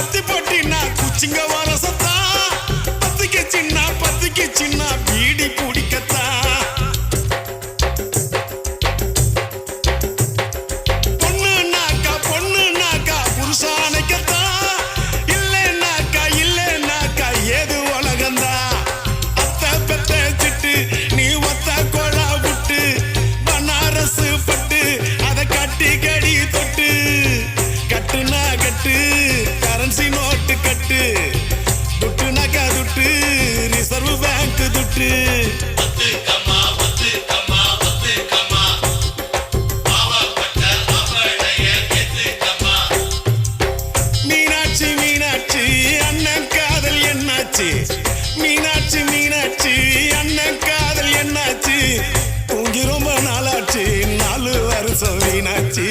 பத்தி போட்டினா குச்சிங்க ஒத்து மீனாட்சி மீனாட்சி அண்ணன் காதல் என்னாச்சு? மீனாட்சி மீனாட்சி அண்ணன் காதல் என்னாச்சு? தூங்கி ரொம்ப நாளாச்சு. நாலு வருஷம் மீனாட்சி